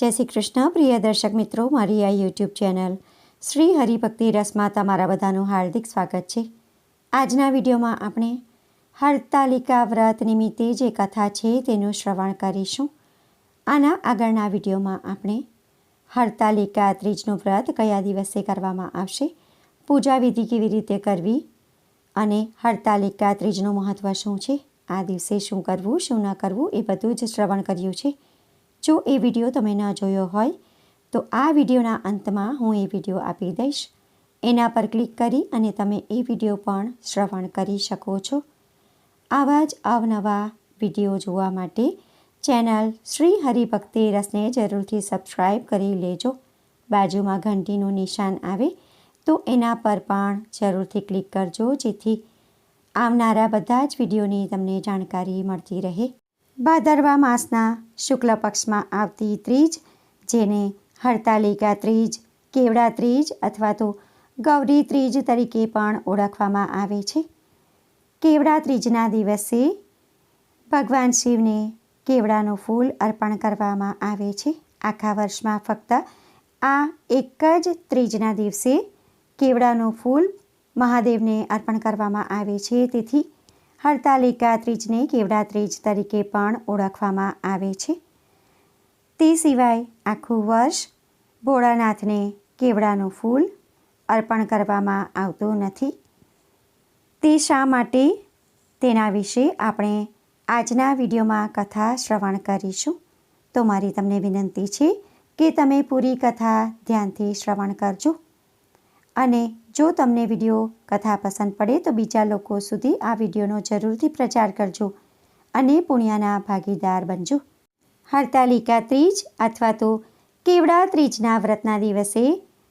જય શ્રી કૃષ્ણ, પ્રિય દર્શક મિત્રો, મારી આ યુટ્યુબ ચેનલ શ્રી હરિભક્તિ રસમાં તમારા બધાનું હાર્દિક સ્વાગત છે. આજના વિડીયોમાં આપણે હરતાલિકા વ્રત નિમિત્તે જે કથા છે તેનું શ્રવણ કરીશું. આના આગળના વિડીયોમાં આપણે હરતાલિકા ત્રીજનું વ્રત કયા દિવસે કરવામાં આવશે, પૂજા વિધિ કેવી રીતે કરવી અને હરતાલિકા ત્રીજનું મહત્ત્વ શું છે, આ દિવસે શું કરવું, શું ન કરવું એ બધું જ શ્રવણ કર્યું છે. જો એ વીડિયો તમે ન જોયો હોય, તો આ વિડીયોના અંતમાં હું એ વીડિયો આપી દઈશ. એના પર ક્લિક કરી અને તમે એ વીડિયો પણ શ્રવણ કરી શકો છો. આવા જ અવનવા વીડિયો જોવા માટે ચેનલ શ્રી હરિભક્તિ રસને જરૂરથી સબસ્ક્રાઈબ કરી લેજો. બાજુમાં ઘંટીનું નિશાન આવે, તો એના પર પણ જરૂરથી ક્લિક કરજો, જેથી આવનારા બધા જ વિડીયોની તમને જાણકારી મળતી રહે. ભાદરવા માસના શુક્લ પક્ષમાં આવતી ત્રીજ, જેને હડતાલિકા ત્રીજ, કેવડા ત્રીજ અથવા તો ગૌરી ત્રીજ તરીકે પણ ઓળખવામાં આવે છે. કેવડા ત્રીજના દિવસે ભગવાન શિવને કેવડાનું ફૂલ અર્પણ કરવામાં આવે છે. આખા વર્ષમાં ફક્ત આ એક જ ત્રીજના દિવસે કેવડાનું ફૂલ મહાદેવને અર્પણ કરવામાં આવે છે. તેથી હરતાલિકા ત્રીજને કેવડા ત્રીજ તરીકે પણ ઓળખવામાં આવે છે. તે સિવાય આખું વર્ષ ભોળાનાથને કેવડાનું ફૂલ અર્પણ કરવામાં આવતું નથી. તે શા માટે? તેના વિશે આપણે આજના વિડીયોમાં કથા શ્રવણ કરીશું. તો મારી તમને વિનંતી છે કે તમે પૂરી કથા ધ્યાનથી શ્રવણ કરજો. અને જો તમને વીડિયો કથા પસંદ પડે તો બીજા લોકો સુધી આ વિડીયોનો જરૂરથી પ્રચાર કરજો અને પુણ્યના ભાગીદાર બનજો. હરતાલિકા ત્રીજ અથવા તો કેવડા ત્રીજના વ્રતના દિવસે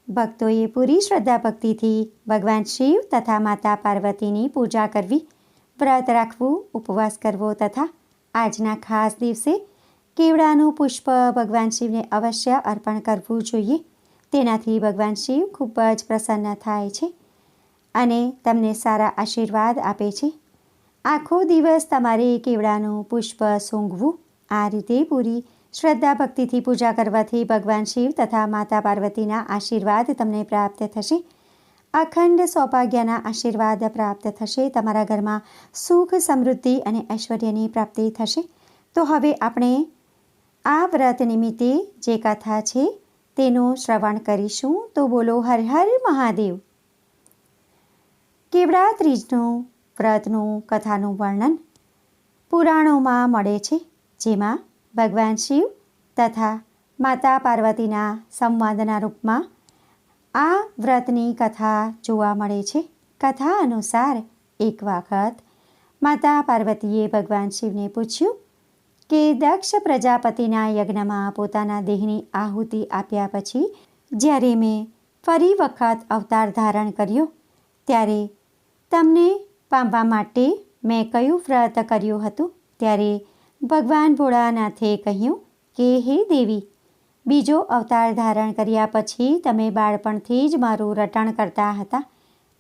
ભક્તોએ પૂરી શ્રદ્ધા ભક્તિથી ભગવાન શિવ તથા માતા પાર્વતીની પૂજા કરવી, વ્રત રાખવું, ઉપવાસ કરવો તથા આજના ખાસ દિવસે કેવડાનું પુષ્પ ભગવાન શિવને અવશ્ય અર્પણ કરવું જોઈએ. તેનાથી ભગવાન શિવ ખૂબ જ પ્રસન્ન થાય છે અને તમને સારા આશીર્વાદ આપે છે. આખો દિવસ તમારે કેવડાનું પુષ્પ સૂંઘવું? આ રીતે પૂરી શ્રદ્ધા ભક્તિથી પૂજા કરવાથી ભગવાન શિવ તથા માતા પાર્વતીના આશીર્વાદ તમને પ્રાપ્ત થશે. અખંડ સૌભાગ્યના આશીર્વાદ પ્રાપ્ત થશે. તમારા ઘરમાં સુખ, સમૃદ્ધિ અને ઐશ્વર્યની પ્રાપ્તિ થશે. તો હવે આપણે આ વ્રત નિમિત્તે જે કથા છે તેનું શ્રવણ કરીશું તો બોલો હર હર મહાદેવ. કેવડા ત્રીજનું વ્રતનું કથાનું વર્ણન પુરાણોમાં મળે છે, જેમાં ભગવાન શિવ તથા માતા પાર્વતીના સંવાદના રૂપમાં આ વ્રતની કથા જોવા મળે છે. કથા અનુસાર એક વખત માતા પાર્વતીએ ભગવાન શિવને પૂછ્યું કે દક્ષ પ્રજાપતિના યજ્ઞમાં પોતાના દેહની આહુતિ આપ્યા પછી જ્યારે મેં ફરી વખત અવતાર ધારણ કર્યો, ત્યારે તમને પામવા માટે મેં કયું વ્રત કર્યું હતું? ત્યારે ભગવાન ભોળાનાથે કહ્યું કે, હે દેવી, બીજો અવતાર ધારણ કર્યા પછી તમે બાળપણથી જ મારું રટણ કરતા હતા.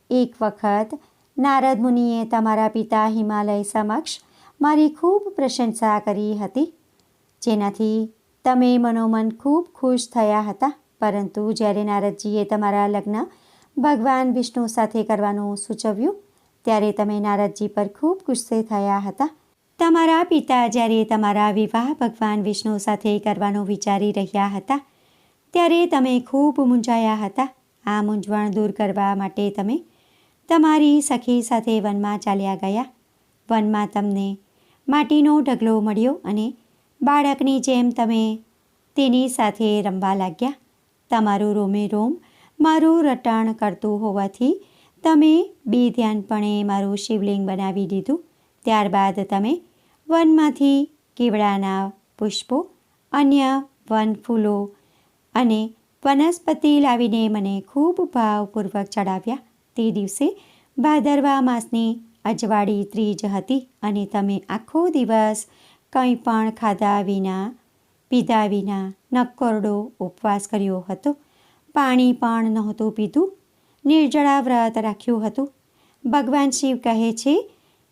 એક વખત નારદ મુનિએ તમારા પિતા હિમાલય સમક્ષ મારી ખૂબ પ્રશંસા કરી હતી. જેનાથી તમે મનોમન ખૂબ ખુશ થયા હતા. પરંતુ જ્યારે નારદજીએ તમારા લગ્ન ભગવાન વિષ્ણુ સાથે કરવાનું સૂચવ્યું, ત્યારે તમે નારદજી પર ખૂબ ગુસ્સે થયા હતા. તમારા પિતા જ્યારે તમારા વિવાહ ભગવાન વિષ્ણુ સાથે કરવાનું વિચારી રહ્યા હતા, ત્યારે તમે ખૂબ મૂંઝાયા હતા. આ મૂંઝવણ દૂર કરવા માટે તમે તમારી સખી સાથે વનમાં ચાલ્યા ગયા. વનમાં તમને માટીનો ઢગલો મળ્યો અને બાળકની જેમ તમે તેની સાથે રમવા લાગ્યા. તમારું રોમે રોમ, મારું રટાણ કરતું હોવાથી તમે બે ધ્યાનપણે મારું શિવલિંગ બનાવી દીધું. ત્યારબાદ તમે વનમાંથી કેવડાના પુષ્પો, અન્ય વન ફૂલો અને વનસ્પતિ લાવીને મને ખૂબ ભાવપૂર્વક ચડાવ્યા. તે દિવસે ભાદરવા માસની અજવાળી ત્રીજ હતી અને તમે આખો દિવસ કંઈ પણ ખાધા વિના, પીધા વિના નકોરડો ઉપવાસ કર્યો હતો. પાણી પણ નહોતું પીધું. નિર્જળા વ્રત રાખ્યું હતું. ભગવાન શિવ કહે છે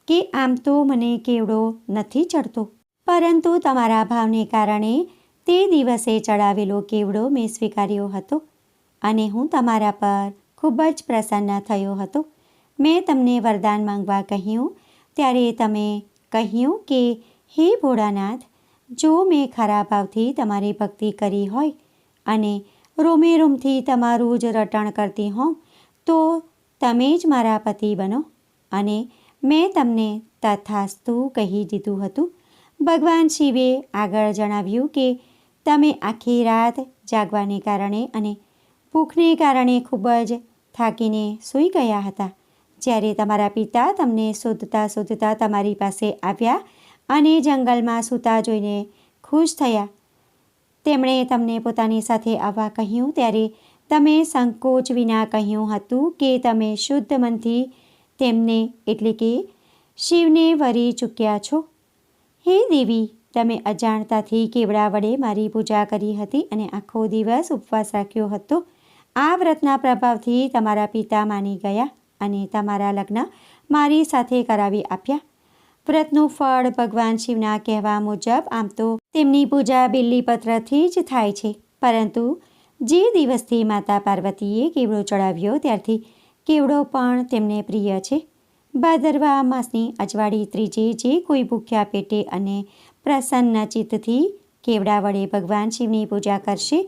કે, આમ તો મને કેવડો નથી ચડતો. પરંતુ તમારા ભાવને કારણે તે દિવસે ચડાવેલો કેવડો મેં સ્વીકાર્યો હતો. અને હું તમારા પર ખૂબ જ પ્રસન્ન થયો હતો. મેં તમને વરદાન માંગવા કહ્યું, ત્યારે તમે કહ્યું કે, હે ભોળાનાથ, જો મેં ખરા ભાવથી તમારી ભક્તિ કરી હોય અને રોમે રોમથી તમારું જ રટણ કરતી હોઉં, તો તમે જ મારા પતિ બનો. અને મેં તમને તથાસ્તુ કહી દીધું હતું. ભગવાન શિવે આગળ જણાવ્યું કે, તમે આખી રાત જાગવાને કારણે અને ભૂખને કારણે ખૂબ જ થાકીને સૂઈ ગયા હતા. જ્યારે તમારા પિતા તમને શોધતા શોધતા તમારી પાસે આવ્યા અને જંગલમાં સૂતા જોઈને ખુશ થયા. તેમણે તમને પોતાની સાથે આવવા કહ્યું ત્યારે તમે સંકોચ વિના કહ્યું હતું કે તમે શુદ્ધ મનથી તેમને એટલે કે શિવને વરી ચૂક્યા છો. હે દેવી, તમે અજાણતાથી કેવડા વડે મારી પૂજા કરી હતી અને આખો દિવસ ઉપવાસ રાખ્યો હતો. આ વ્રતના પ્રભાવથી તમારા પિતા માની ગયા. અને તમારા લગ્ન મારી સાથે કરાવી આપ્યા. વ્રતનું ફળ ભગવાન શિવના કહેવા મુજબ આમ તો તેમની પૂજા બિલ્લીપત્રથી જ થાય છે. પરંતુ જે દિવસથી માતા પાર્વતીએ કેવડો ચડાવ્યો ત્યારથી કેવડો પણ તેમને પ્રિય છે. ભાદરવા માસની અજવાળી ત્રીજે જે કોઈ ભૂખ્યા પેટે અને પ્રસન્ન ચિત્તથી કેવડા વડે ભગવાન શિવની પૂજા કરશે,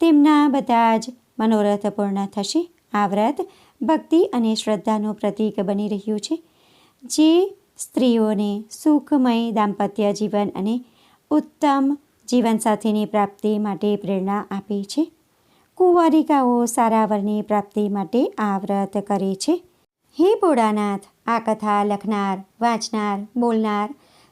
તેમના બધા જ મનોરથ પૂર્ણ થશે. આ વ્રત ભક્તિ અને શ્રદ્ધાનું પ્રતીક બની રહ્યું છે, જે સ્ત્રીઓને સુખમય દાંપત્ય જીવન અને ઉત્તમ જીવનસાથીની પ્રાપ્તિ માટે પ્રેરણા આપે છે. કુંવારિકાઓ સારા વરની પ્રાપ્તિ માટે આ વ્રત કરે છે. હે ભોળાનાથ, આ કથા લખનાર, વાંચનાર, બોલનાર,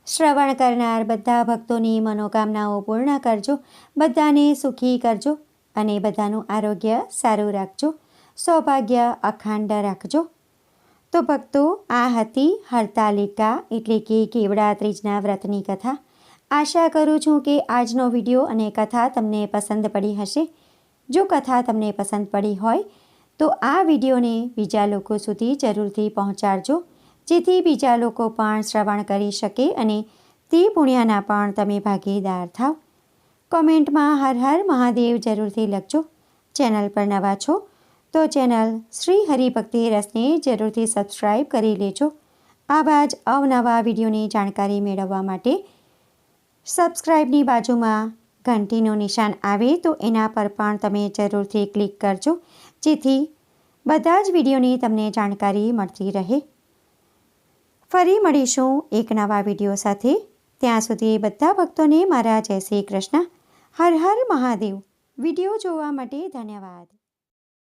શ્રવણ કરનાર બધા ભક્તોની મનોકામનાઓ પૂર્ણ કરજો, બધાને સુખી કરજો અને બધાનું આરોગ્ય સારું રાખજો. સૌભાગ્ય અખંડ રાખજો. તો ભક્તો, આ હતી હરતાલિકા એટલે કે કેવડા ત્રીજના વ્રતની કથા. આશા કરું છું કે આજનો વીડિયો અને કથા તમને પસંદ પડી હશે. જો કથા તમને પસંદ પડી હોય, તો આ વિડીયોને બીજા લોકો સુધી જરૂરથી પહોંચાડજો. જેથી બીજા લોકો પણ શ્રવણ કરી શકે અને તે પુણ્યના પણ તમે ભાગીદાર થાવ. કોમેન્ટમાં હર હર મહાદેવ જરૂરથી લખજો. ચેનલ પર નવા છો તો ચેનલ શ્રી હરિભક્તિ રસને જરૂરથી સબસ્ક્રાઈબ કરી લેજો. આવા જ અવનવા વિડીયોની જાણકારી મેળવવા માટે સબસ્ક્રાઈબની બાજુમાં ઘંટીનું નિશાન આવે તો એના પર પણ તમે જરૂરથી ક્લિક કરજો, જેથી બધા જ વિડીયોની તમને જાણકારી મળતી રહે. ફરી મળીશું એક નવા વીડિયો સાથે. ત્યાં સુધી બધા ભક્તોને મારા જય શ્રી કૃષ્ણ. હર હર મહાદેવ. વીડિયો જોવા માટે ધન્યવાદ.